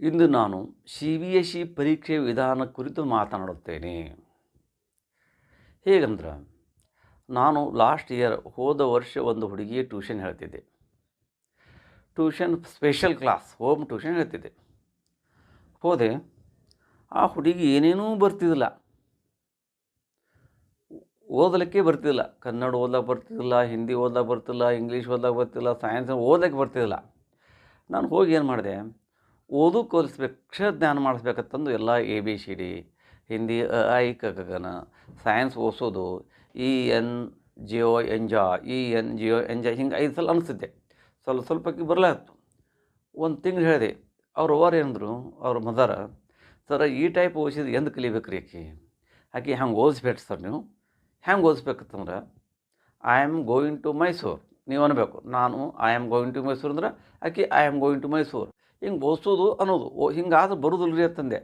ಇಂದು ನಾನು C B S E ಪರೀಕ್ಷೆ ವಿಧಾನ ಕುರಿತು ಮಾತನಾಡುತ್ತೇನೆ. ಹೇಗಂದ್ರೆ, ನಾನು ಲಾಸ್ಟ್ ಇಯರ್ ಹೋದ ವರ್ಷ ಒಂದು ಹುಡುಗಿಯ ಟ್ಯೂಷನ್ ಹೇಳ್ತಿದ್ದೆ. Tuition special class home tuition ಹೇಳ್ತಿದ್ದೆ. ಹೋದೆ, ಆ ಹುಡುಗಿ ಏನೇನೂ ಬರ್ತಿದ್ದಿಲ್ಲ. ಓದಲಿಕ್ಕೆ ಬರ್ತಿದ್ದಿಲ್ಲ. ಕನ್ನಡ ಓದಕ್ಕೆ ಬರ್ತಿದ್ದಿಲ್ಲ, ಹಿಂದಿ ಓದಕ್ಕೆ ಬರ್ತಿಲ್ಲ ಇಂಗ್ಲೀಷ್ ಓದಕ್ಕೆ ಬರ್ತಿಲ್ಲ ಸೈನ್ಸ್ ಓದಕ್ಕೆ ಬರ್ತಿದ್ದಿಲ್ಲ. ನಾನು ಹೋಗಿ ಏನು ಮಾಡಿದೆ ಓದು ಕಲಿಸ್ಬೇಕು ಅಕ್ಷರ ಜ್ಞಾನ ಮಾಡಿಸ್ಬೇಕಂತಂದು ಎಲ್ಲ A B C D Hindi, ಅ ಇ ಕ ಸೈನ್ಸ್ ಓದಿಸೋದು ಇ ಎನ್ ಜಿಯೋ ಎಂಜಾ ಇ ಎನ್ ಜಿಯೋ ಎಂಜಾ ಹಿಂಗೆ ಐದು ಸಲ ಅನಿಸಿದ್ದೆ ಸ್ವಲ್ಪ ಸ್ವಲ್ಪಕ್ಕೆ ಬರಲಾಯ್ತು ಒಂದು ತಿಂಗಳು ಹೇಳಿದೆ, ಅವ್ರ ಓವರ್ ಏನಂದ್ರು, ಅವ್ರ ಮದರ ಸರ್, ಈ ಟೈಪ್ ಓದಿಸಿದ್ರು ಎಂದು ಕಲಿಬೇಕು ರೀ ಆಕೆ ಆಕೆ ಹಂಗೆ ಓದಿಸ್ಬೇಕು ಸರ್ ನೀವು? ಹೆಂಗೆ ಓದಿಸ್ಬೇಕಂತಂದ್ರೆ I am going to Mysore ನೀವು ಅನ್ಬೇಕು, ನಾನು I am going to Mysore ಅಂದ್ರೆ ಆಕೆ I am going to Mysore ಹಿಂಗೆ ಓದಿಸೋದು ಅನ್ನೋದು. ಓ, ಹಿಂಗಾದ್ರೆ ಬರೋದಿಲ್ಲ ರೀ ಅಂತಂದೆ.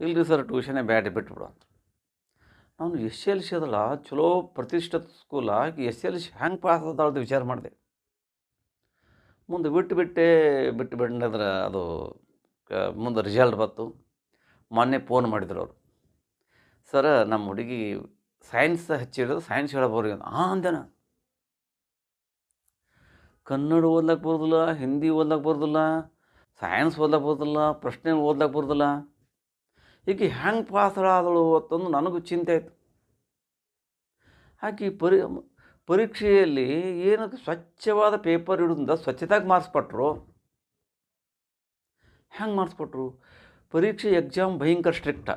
ಇಲ್ರಿ ಸರ್ ಟ್ಯೂಷನೇ ಬ್ಯಾಡ ಬಿಟ್ಬಿಡು ಅಂತ. ನಾನು ಎಸ್ ಎಲ್ ಸಿ ಅದಲ್ಲ, ಚಲೋ ಪ್ರತಿಷ್ಠಿತ ಸ್ಕೂಲ ಎಸ್ ಎಲ್ ಸಿ ಹ್ಯಾಂಗೆ ಪಾಸ್ ಅದಾಳ್ದು ವಿಚಾರ ಮಾಡಿದೆ. ಮುಂದೆ ಬಿಟ್ಟು ಬಿಟ್ಟೆ ಬಿಟ್ಟು ಬಿಟ್ಟಂದ್ರೆ ಅದು ಮುಂದೆ ರಿಸಲ್ಟ್ ಬಂತು. ಮೊನ್ನೆ ಫೋನ್ ಮಾಡಿದ್ರು ಅವರು. ಸರ, ನಮ್ಮ ಹುಡುಗಿ ಸೈನ್ಸ್ ಹಚ್ಚಿರೋದು, ಸೈನ್ಸ್ ಅಂತ. ಹಾಂ ಅಂದೆನ ಕನ್ನಡ ಓದ್ಲಕ್ಕೆ ಬರೋದಿಲ್ಲ, ಹಿಂದಿ ಓದ್ಲಕ್ಕೆ ಬರೋದಿಲ್ಲ ಸೈನ್ಸ್ ಓದ್ಲಕ್ಕೆ ಬರೋದಿಲ್ಲ ಪ್ರಶ್ನೆ ಓದ್ಲಕ್ಕೆ ಬರೋದಿಲ್ಲ. ಈಕೆ ಹೆಂಗೆ ಪಾಸ್ ಆದಳು ಅಂತಂದು ನನಗೂ ಚಿಂತೆ ಆಯಿತು. ಆಕೆ ಪರಿ, ಪರೀಕ್ಷೆಯಲ್ಲಿ ಏನಕ್ಕೆ ಸ್ವಚ್ಛವಾದ ಪೇಪರ್ ಇಡೋದ್ರಿಂದ ಸ್ವಚ್ಛತಾಗಿ ಮಾರ್ಕ್ಸ್ ಹೆಂಗೆ ಮಾರ್ಕ್ಸ್ ಪರೀಕ್ಷೆ ಎಕ್ಸಾಮ್ ಭಯಂಕರ ಸ್ಟ್ರಿಕ್ಟ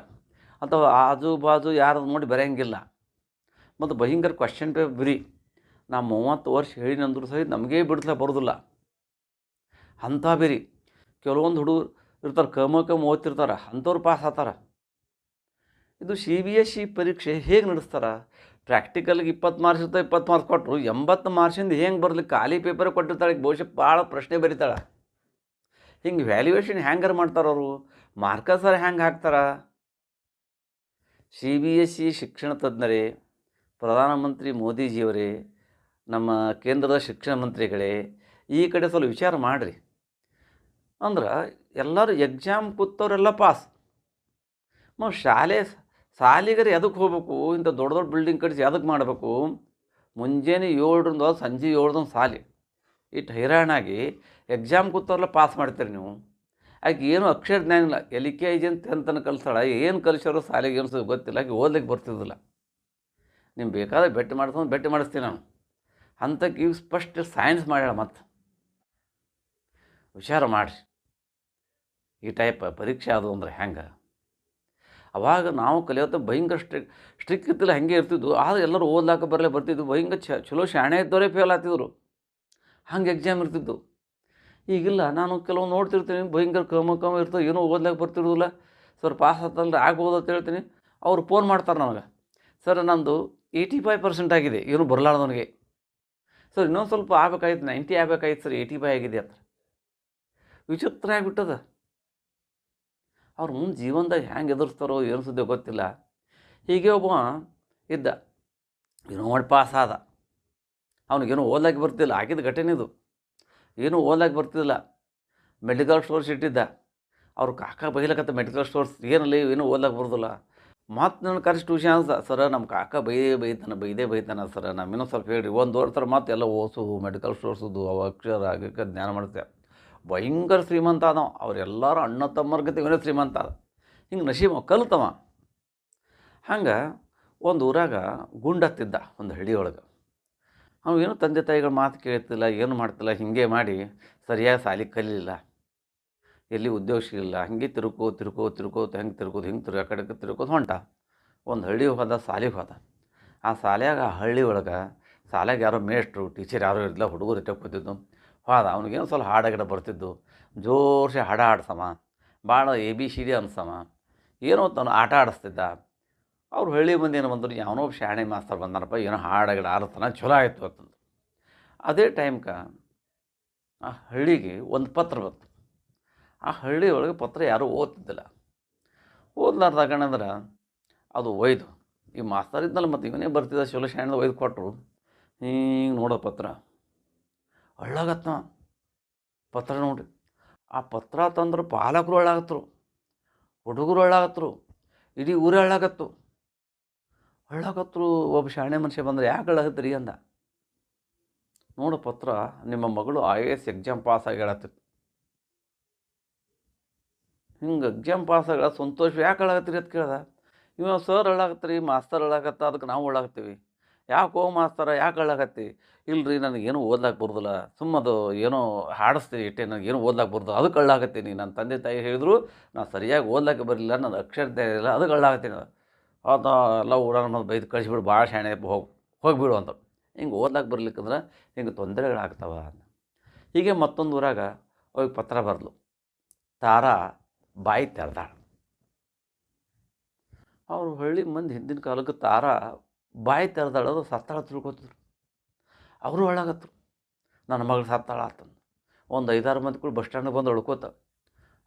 ಅಥವಾ ಆಜು ಬಾಜು ಯಾರು ನೋಡಿ ಬರೆಯಂಗಿಲ್ಲ. ಮತ್ತು ಭಯಂಕರ ಕ್ವಶನ್ ಪೇಪರ್ ಬರಿ. ನಾ ಮೂವತ್ತು ವರ್ಷ ಹೇಳಿನಂದ್ರೂ ಸಹಿತ ನಮಗೇ ಬಿಡಿಸ್ಲಾ ಬರೋದಿಲ್ಲ. ಅಂಥ ಬೇರಿ. ಕೆಲವೊಂದು ಹುಡುಗರು ಇರ್ತಾರೆ, ಕಮ ಕಮ್ ಓದ್ತಿರ್ತಾರೆ, ಅಂಥವ್ರು ಪಾಸ್ ಆತಾರ. ಇದು ಸಿ ಬಿ ಎಸ್ ಸಿ ಪರೀಕ್ಷೆ ಹೇಗೆ ನಡೆಸ್ತಾರೆ? ಪ್ರಾಕ್ಟಿಕಲ್ಗೆ ಇಪ್ಪತ್ತು ಮಾರ್ಕ್ಸ್ ಇರ್ತಾವೆ ಇಪ್ಪತ್ತು ಮಾರ್ಕ್ಸ್ ಕೊಟ್ಟರು ಎಂಬತ್ತು ಮಾರ್ಕ್ಸಿಂದ ಹೆಂಗೆ ಬರಲಿ? ಖಾಲಿ ಪೇಪರ್ ಕೊಟ್ಟಿರ್ತಾಳೆ, ಬಹುಶಃ ಭಾಳ ಪ್ರಶ್ನೆ ಬರೀತಾಳೆ. ಹಿಂಗೆ ವ್ಯಾಲ್ಯೂಯೇಷನ್ ಹ್ಯಾಂಗರ್ ಮಾಡ್ತಾರೆ ಅವರು ಮಾರ್ಕಸರ್ ಹ್ಯಾಂಗೆ ಹಾಕ್ತಾರ. ಸಿ ಬಿ ಎಸ್ ಸಿ ಶಿಕ್ಷಣ ತಜ್ಞರೇ ಪ್ರಧಾನಮಂತ್ರಿ ಮೋದಿಜಿಯವರೇ, ನಮ್ಮ ಕೇಂದ್ರದ ಶಿಕ್ಷಣ ಮಂತ್ರಿಗಳೇ, ಈ ಕಡೆ ಸ್ವಲ್ಪ ವಿಚಾರ ಮಾಡಿರಿ. ಅಂದ್ರೆ ಎಲ್ಲರೂ ಎಕ್ಸಾಮ್ ಕೂತವರೆಲ್ಲ ಪಾಸ್ ನಾವು ಶಾಲೆ ಸಾಲಿಗರು ಎದಕ್ಕೆ ಹೋಗ್ಬೇಕು? ಇಂಥ ದೊಡ್ಡ ದೊಡ್ಡ ಬಿಲ್ಡಿಂಗ್ ಕಟ್ಟಿಸಿ ಎದಕ್ಕೆ ಮಾಡಬೇಕು? ಮುಂಜಾನೆ ಏಳರಿಂದ ಸಂಜೆ ಏಳ್ದೊಂದು ಸಾಲಿ. ಇಟ್ಟು ಹೈರಾಣಾಗಿ ಎಕ್ಸಾಮ್ ಕೂತವ್ರೆಲ್ಲ ಪಾಸ್ ಮಾಡ್ತೀರಿ ನೀವು. ಆಕೆ ಏನು ಅಕ್ಷರ ಜ್ಞಾನ ಇಲ್ಲ. ಎಲ್ ಕೆ ಜಿ ಅಂತ ಅಂತನ ಕಲಿಸ್ತಾಳೆ. ಏನು ಕಲಿಸೋರು ಸಾಲಿಗೆ ಏನು ಗೊತ್ತಿಲ್ಲ. ಆಕೆ ಓದ್ಲಿಕ್ಕೆ ಬರ್ತಿದ್ದಿಲ್ಲ. ನಿಮ್ಗೆ ಬೇಕಾದ್ರೆ ಬೆಟ್ಟು ಮಾಡಿಸ್ಕೊಂಡು ಬೆಟ್ಟು ಮಾಡಿಸ್ತೀನಿ ನಾನು. ಅಂಥಕ್ಕೆ ಈಗ ಸ್ಪಷ್ಟ ಸೈನ್ಸ್ ಮಾಡ್ಯಾಳ ಮತ್ತೆ. ವಿಚಾರ ಮಾಡಿರಿ ಈ ಟೈಪ್ ಪರೀಕ್ಷೆ ಅದು ಅಂದ್ರೆ ಹೆಂಗೆ? ಅವಾಗ ನಾವು ಕಲಿಯೋತ ಭಯಂಕರ ಸ್ಟ್ರಿಕ್ ಸ್ಟ್ರಿಕ್ ಇತ್ತಿಲ್ಲ ಹಾಗೆ ಇರ್ತಿದ್ವು. ಆದರೆ ಎಲ್ಲರೂ ಓದ್ಲಾಕ ಬರಲೇ ಬರ್ತಿದ್ವು. ಭಯಂಕರ ಚ ಚಲೋ ಶಾಣೆ ಇದ್ದವರೇ ಫೇಲ್ ಆಗ್ತಿದ್ರು. ಹಂಗೆ ಎಕ್ಸಾಮ್ ಇರ್ತಿದ್ದು ಈಗಿಲ್ಲ, ನಾನು ಕೆಲವು ನೋಡ್ತಿರ್ತೀನಿ, ಭಯಂಕರ ಕಮ ಕಮ ಇರ್ತದೆ, ಏನೂ ಓದ್ಲಾಕ ಬರ್ತಿರೋದಿಲ್ಲ. ಸರ್ ಪಾಸ್ ಆತಂದ್ರೆ ಆಗ್ಬೋದು ಅಂತ ಹೇಳ್ತೀನಿ. ಅವ್ರು ಫೋನ್ ಮಾಡ್ತಾರೆ ನನಗೆ. ಸರ್, ನಂದು ಏಯ್ಟಿ ಫೈವ್ ಪರ್ಸೆಂಟ್ ಆಗಿದೆ, ಏನು ಬರಲಾರ್ದವನಿಗೆ ಸರ್, ಇನ್ನೊಂದು ಸ್ವಲ್ಪ ಆಗ್ಬೇಕಾಯ್ತು ನೈಂಟಿ ಆಗ್ಬೇಕಾಯ್ತು ಸರ್ ಏಯ್ಟಿ ಫೈವ್ ಆಗಿದೆ ಅಂತ. ವಿಚಿತ್ರ ಆಗಿಬಿಟ್ಟದ. ಅವ್ರು ಮುಂದೆ ಜೀವನದಾಗ ಹೆಂಗೆ ಎದುರಿಸ್ತಾರೋ ಏನು ಸುದ್ದಿ ಗೊತ್ತಿಲ್ಲ. ಹೀಗೆ ಒಬ್ಬ ಇದ್ದ. ಏನೋ ಮಾಡಿ ಪಾಸ್ ಆದ. ಅವನಿಗೇನು ಓದ್ಲಾಕೆ ಬರ್ತಿಲ್ಲ. ಆಗಿದ್ದ ಘಟನೆ ಇದು. ಏನೂ ಓದ್ಲಾಕೆ ಬರ್ತಿಲ್ಲ ಮೆಡಿಕಲ್ ಸ್ಟೋರ್ಸ್ ಇಟ್ಟಿದ್ದ. ಅವ್ರ ಕಾಕ ಬೈಲಕತ್ತ ಮೆಡಿಕಲ್ ಸ್ಟೋರ್ಸ್ ಏನಲ್ಲಿ ಏನೂ ಓದ್ಲಾಕೆ ಬರೋದಿಲ್ಲ. ಮತ್ತು ನನ್ನ ಕರೆಸ್ ಟ್ಯೂಷನ್ ಅನ್ಸ ಸರ ನಮ್ಮ ಕಾಕ ಬೈದೇ ಬೈತಾನೆ ಬೈದೇ ಬೈತಾನೆ, ಸರ ನಮ್ಮ ಇನ್ನೂ ಸ್ವಲ್ಪ ಹೇಳ್ರಿ. ಒಂದು ವರ್ಷ ಮತ್ತೆ ಎಲ್ಲ ಓಸು ಮೆಡಿಕಲ್ ಸ್ಟೋರ್ಸೋದು ಅವ ಅಕ್ಷರ ಆಗಕ್ಕೆ ಜ್ಞಾನ ಮಾಡುತ್ತೆ ಭಯಂಕರ ಶ್ರೀಮಂತ ಅದ ಅವರೆಲ್ಲರೂ ಅಣ್ಣ ತಮ್ಮರ್ಗತೆ ಇವನೇ ಶ್ರೀಮಂತ ಅದ ಹಿಂಗೆ ನಶೀಮ ಕಲ್ತವ. ಹಂಗೆ ಒಂದು ಊರಾಗ ಗುಂಡತ್ತಿದ್ದ ಒಂದು ಹಳ್ಳಿ ಒಳಗೆ. ಏನು ತಂದೆ ತಾಯಿಗಳ ಮಾತು ಕೇಳ್ತಿಲ್ಲ, ಏನು ಮಾಡ್ತಿಲ್ಲ, ಹೀಗೆ ಮಾಡಿ ಸರಿಯಾಗಿ ಸಾಲಿ ಕಲೀಲಿಲ್ಲ. ಎಲ್ಲಿ ಉದ್ಯೋಗ ಸಿಗಲಿಲ್ಲ ಹಂಗೆ ತಿರುಕೋ ತಿರುಕೋ ತಿರುಕೋತ ಹೆಂಗೆ ತಿರುಕೋದು, ಹಿಂಗೆ ತಿರುಗ ಕಡೆಗೆ ತಿರುಕೋದು ಹೊಂಟ. ಒಂದು ಹಳ್ಳಿ ಹೋದ ಸಾಲಿಗೆ ಹೋದ. ಆ ಸಾಲ್ಯಾಗ ಆ ಹಳ್ಳಿ ಒಳಗೆ ಸಾಲ್ಯಾಗ ಯಾರೋ ಮೇಷ್ಟ್ರು, ಟೀಚರ್ ಯಾರೋ ಇರಲಿಲ್ಲ, ಹುಡುಗರು ಇಟ್ಟ ಕೂತಿದ್ದು. ಹೋದ ಅವ್ನಿಗೇನು ಸ್ವಲ್ಪ ಹಾಡಗಿಡ ಬರ್ತಿದ್ದು. ಜೋರ್ಸೆ ಹಾಡ ಆಡ್ಸಮ ಭಾಳ ಎ, ಬಿ, ಸಿ, ಡಿ ಅನ್ಸಮ. ಏನೋ ತಾನು ಆಟ ಆಡಿಸ್ತಿದ್ದ. ಅವ್ರು ಹಳ್ಳಿ ಮಂದಿ ಏನು ಬಂದರು, ಯಾವನೋ ಶಾಣೆ ಮಾಸ್ತರ್ ಬಂದಾನಪ್ಪ, ಏನೋ ಹಾಡಗಡೆ ಗಿಡ ಆಡ್ತಾನ ಚಲೋ ಆಯಿತು ಅಂತಂದು. ಅದೇ ಟೈಮ್ಗೆ ಆ ಹಳ್ಳಿಗೆ ಒಂದು ಪತ್ರ ಬಂತು. ಆ ಹಳ್ಳಿ ಒಳಗೆ ಪತ್ರ ಯಾರೂ ಓದ್ತಿದ್ದಿಲ್ಲ. ಓದ್ಲಾರ್ದಾಗಣಂದ್ರೆ ಅದು ಒಯ್ದು. ಈ ಮಾಸ್ತರ್ ಇದ್ನಲ್ಲ ಮತ್ತು ಇವನೇ ಬರ್ತಿದ್ದ ಚಲೋ ಶಾಣದ ಒಯ್ದು ಕೊಟ್ಟರು ಹಿಂಗೆ ನೋಡೋ ಪತ್ರ. ಅಳ್ಳಾಗತ್ತ ಪತ್ರ ನೋಡಿ ಆ ಪತ್ರ ತಂದ್ರೆ ಪಾಲಕರು ಹಳ್ಳಾಗತ್ರು ಹುಡುಗರು ಹಳ್ಳಾಗತ್ರು ಇಡೀ ಊರೇ ಹಳ್ಳಾಗತ್ತು ಹಳ್ಳಾಗತ್ರು ಒಬ್ಬ ಶಾಣೆ ಮನುಷ್ಯ ಬಂದ್ರೆ ಯಾಕೆ ಒಳ್ಳಾಗತ್ರಿ ಅಂದ. ನೋಡು ಪತ್ರ, ನಿಮ್ಮ ಮಗಳು I A S exam pass ಹೇಳತ್ತಿತ್ತು ಹಿಂಗೆ ಎಕ್ಸಾಮ್ ಪಾಸ್ ಆಗ ಸಂತೋಷ ಯಾಕೆ ಹೇಳಾಗತ್ತೀರಿ ಅಂತ ಕೇಳ್ದೆ. ಇವ ಸರ್ ಹಳ್ಳಾಗತ್ತೀ ಮಾಸ್ತರ್ ಹಳ್ಳಾಗತ್ತ ಅದಕ್ಕೆ ನಾವು ಹೇಳಾಕತ್ತೀವಿ ಯಾಕೋ ಮಾಸ್ತರ ಯಾಕೆ ಹೇಳಾಕತ್ತಿ ಇಲ್ರಿ, ನನಗೇನು ಓದ್ಲಾಕೆ ಬರೋದಿಲ್ಲ. ಸುಮ್ಮದು ಏನೋ ಹಾಡಿಸ್ತೀನಿ ಇಟ್ಟೆ, ನನಗೇನು ಓದ್ಲಾಕೆ ಬರೋದು ಅದಕ್ಕೆ ಹೇಳಾಕತ್ತೀನಿ ನನ್ನ ತಂದೆ ತಾಯಿ ಹೇಳಿದ್ರು ನಾನು ಸರಿಯಾಗಿ ಓದ್ಲಾಕೆ ಬರಲಿಲ್ಲ, ನನ್ನ ಅಕ್ಷರತೆ ಇಲ್ಲ ಅದಕ್ಕೆ ಹೇಳಾಕತ್ತೀನಿ ಆತ ಎಲ್ಲ ಊರಾಗ ಮತ್ತೆ ಬೈದು ಕಳಿಸ್ಬಿಡು, ಭಾಳ ಶಾಣೆ ಹೋಗಿ, ಹೋಗಿಬಿಡು ಅಂತ. ಹಿಂಗೆ ಓದ್ಲಾಕೆ ಬರ್ಲಿಕ್ಕಂದ್ರೆ ಹಿಂಗೆ ತೊಂದರೆಗಳಾಗ್ತಾವ ಹೀಗೆ ಮತ್ತೊಂದು ಊರಾಗ ಅವ್ರಿಗೆ ಪತ್ರ ಬರಲು ತಾರಾ ಬಾಯಿ ತೆರೆದಾಳ. ಅವ್ರ ಹಳ್ಳಿ ಮಂದಿ ಹಿಂದಿನ ಕಾಲಕ್ಕೆ ತಾರಾ ಬಾಯಿ ತೆರೆದಳದು ಸತ್ತಾಳ ತಿಳ್ಕೊತಿದ್ರು. ಅವರು ಒಳಗತ್ರು ನನ್ನ ಮಗಳು ಸತ್ತಾಳ ಆತಂದು. ಒಂದು ಐದಾರು ಮಂದಿ ಕೂಡ ಬಸ್ ಸ್ಟ್ಯಾಂಡಿಗೆ ಬಂದು ಉಳ್ಕೋತ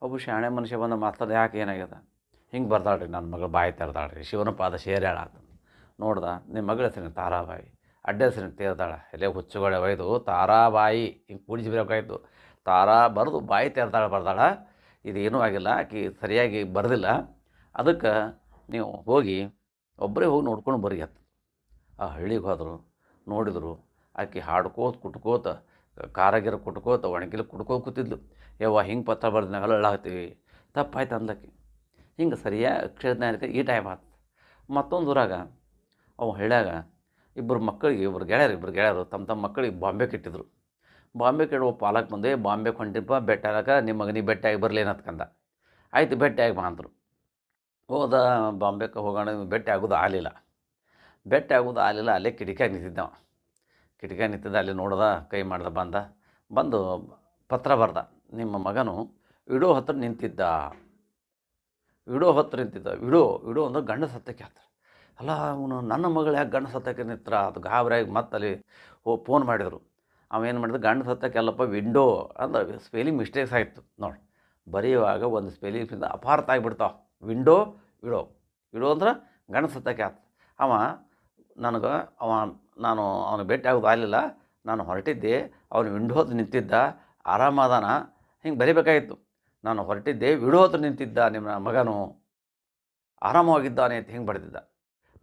ಒಬ್ಬ ಶಾಣೆ ಮನುಷ್ಯ ಬಂದ ಮಾತಾಡ ಯಾಕೆ ಏನಾಗ್ಯದ? ಹಿಂಗೆ ಬರ್ದಾಳ್ರಿ ನನ್ನ ಮಗಳು ಬಾಯಿ ತೆರೆದಾಳ್ರಿ, ಶಿವನ ಪಾದ ಶೇರ್ಯಾಳ ಆತಂದು. ನೋಡ್ದ ನಿಮ್ಮ ಮಗಳ ಹೆಸರಿನ ತಾರಾಬಾಯಿ, ಅಡ್ಡ ಹೆಸರಿನ ತೇರ್ದಾಳ, ಎಲೆ ಹುಚ್ಚುಗಳೆ ಒಯ್ದು ತಾರಾಬಾಯಿ. ಹಿಂಗೆ ಕೂಡಿಸ್ಬೇಕಾಯ್ತು ತಾರಾ ಬರೆದು ಬಾಯಿ ತೆರೆದಾಳ ಬರ್ದಾಳ, ಇದೇನೂ ಆಗಿಲ್ಲ, ಆಕೆ ಸರಿಯಾಗಿ ಬರೆದಿಲ್ಲ. ಅದಕ್ಕೆ ನೀವು ಹೋಗಿ ಒಬ್ಬರೇ ಹೋಗಿ ನೋಡ್ಕೊಂಡು ಬರಿ ಆ ಹಳ್ಳಿಗೆ ಹೋದರು, ನೋಡಿದರು, ಆಕೆ ಹಾಡ್ಕೋತ ಕುಟ್ಕೋತ, ಕಾರಾಗಿರ ಕುಟ್ಕೋತ, ಒಣಗಿಲ್ ಕುಟ್ಕೋತ ಕೂತಿದ್ಲು. ಯವ್ವ, ಹಿಂಗೆ ಪತ್ರ ಬರ್ದು ನಾವೆಲ್ಲ ಹೇಳಾಕತ್ತೀವಿ ತಪ್ಪಾಯ್ತು ಅಂದ್ಲಕ್ಕೆ ಹಿಂಗೆ ಅಕ್ಷರ ಜ್ಞಾನಕ್ಕೆ ಈ ಟೈಮ್ ಆತು. ಮತ್ತೊಂದು ಊರಾಗ, ಅವ ಹಳ್ಳ್ಯಾಗ ಇಬ್ಬರು ಮಕ್ಕಳಿಗೆ ಇಬ್ಬರು ಗೆಳೆಯರು ಇಬ್ಬರು ಗೆಳೆಯರು ತಮ್ಮ ತಮ್ಮ ಮಕ್ಕಳಿಗೆ ಬಾಂಬೆ ಇಟ್ಟಿದ್ರು ಬಾಂಬೆ ಕೆಡುವ ಪಾಲಕ್ ಬಂದೆ, ಬಾಂಬೆ ಹೊಂಟಿಪ್ಪ ಬೆಟ್ಟ ನಿಮ್ಮ ಮಗನಿಗೆ ಬೆಟ್ಟಾಗಿ ಬರಲಿ ಏನತ್ಕಂದ ಆಯ್ತು ಬೆಟ್ಟಾಗಿ ಬಾ ಅಂದರು. ಹೋದ ಬಾಂಬೆಗೆ ಹೋಗೋಣ ಭೇಟಿ ಆಗೋದು ಆಗಲಿಲ್ಲ. ಭೇಟಿ ಆಗೋದು ಅಲ್ಲೆಲ್ಲ ಅಲ್ಲೇ ಕಿಟಕಿಯಾಗಿ ನಿಂತಿದ್ದವ. ಕಿಟಕಿಯಾಗ ನಿಂತಿದ್ದ ಅಲ್ಲಿ ನೋಡ್ದ, ಕೈ ಮಾಡ್ದ, ಬಂದ. ಬಂದು ಪತ್ರ ಬರ್ದ, ನಿಮ್ಮ ಮಗನು ವಿಡೋ ಹತ್ರ ನಿಂತಿದ್ದ. ವಿಡೋ ಹತ್ರ ನಿಂತಿದ್ದ. ವಿಡೋ ವಿಡೋ ಅಂದ್ರೆ ಗಂಡ ಸತ್ತಕ್ಕೆ ಹತ್ರ ಅಲ್ಲ, ಅವನು ನನ್ನ ಮಗಳು ಯಾಕೆ ಗಂಡ ಸತ್ತಕ್ಕೆ ನಿಂತ್ರ? ಅದು ಗಾಬರಿಯಾಗಿ ಮತ್ತೆ ಅಲ್ಲಿ ಹೋ ಫೋನ್ ಮಾಡಿದರು ಅವೇನು ಮಾಡಿದ, ಗಂಡ ಸತ್ತಕ್ಕೆಲ್ಲಪ್ಪ ವಿಂಡೋ ಅಂದ್ರೆ ಸ್ಪೆಲಿಂಗ್ ಮಿಸ್ಟೇಕ್ಸ್ ಆಯಿತು ನೋಡಿ. ಬರೆಯುವಾಗ ಒಂದು ಸ್ಪೆಲಿಂಗ್ಸಿಂದ ಅಪಾರ್ಥ ಆಗಿಬಿಡ್ತಾವೆ. ವಿಂಡೋ ಇಡೋ. ಇಡೋ ಅಂದ್ರೆ ಗಂಡ ಸತ್ತಕ್ಕೆ ಆತ ಅವ ನನಗೆ ಅವ, ನಾನು ಅವನು ಭೇಟಿ ಆಗೋದು ಆಗಲಿಲ್ಲ. ನಾನು ಹೊರಟಿದ್ದೆ. ಅವನು ವಿಂಡೋ ಹತ್ರ ನಿಂತಿದ್ದ ಆರಾಮಾದಾನ ಹಿಂಗೆ ಬರಿಬೇಕಾಗಿತ್ತು. ನಾನು ಹೊರಟಿದ್ದೆ. ವಿಡೋ ಹತ್ರ ನಿಂತಿದ್ದ ನಿಮ್ಮ ಮಗನು. ಆರಾಮವಾಗಿದ್ದಾನೆ ಅಂತ ಹಿಂಗೆ ಬರೆದಿದ್ದ.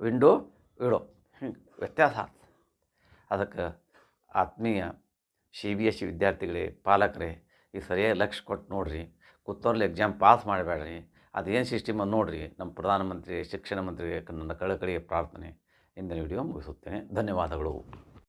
Window, widow. ಹಿಂಗೆ ವ್ಯತ್ಯಾಸ ಅದಕ್ಕೆ ಆತ್ಮೀಯ ಸಿ ಬಿ ಎಸ್ ಸಿ ವಿದ್ಯಾರ್ಥಿಗಳೇ, ಪಾಲಕರೇ, ಈ ಸರಿಯಾಗಿ ಲಕ್ಷ್ಯ ಕೊಟ್ಟು ನೋಡಿರಿ. ಕೂತೋರ್ಲಿ ಎಕ್ಸಾಮ್ ಪಾಸ್ ಮಾಡಬೇಡ್ರಿ. ಅದೇನು ಸಿಸ್ಟಮ್ ನೋಡಿರಿ. ನಮ್ಮ ಪ್ರಧಾನಮಂತ್ರಿ ಶಿಕ್ಷಣ ಮಂತ್ರಿಗೆ ನನ್ನ ಕಳಕಳಿಯ ಪ್ರಾರ್ಥನೆ. ಇಂದಿನ ವಿಡಿಯೋ ಮುಗಿಸುತ್ತೇನೆ. ಧನ್ಯವಾದಗಳು.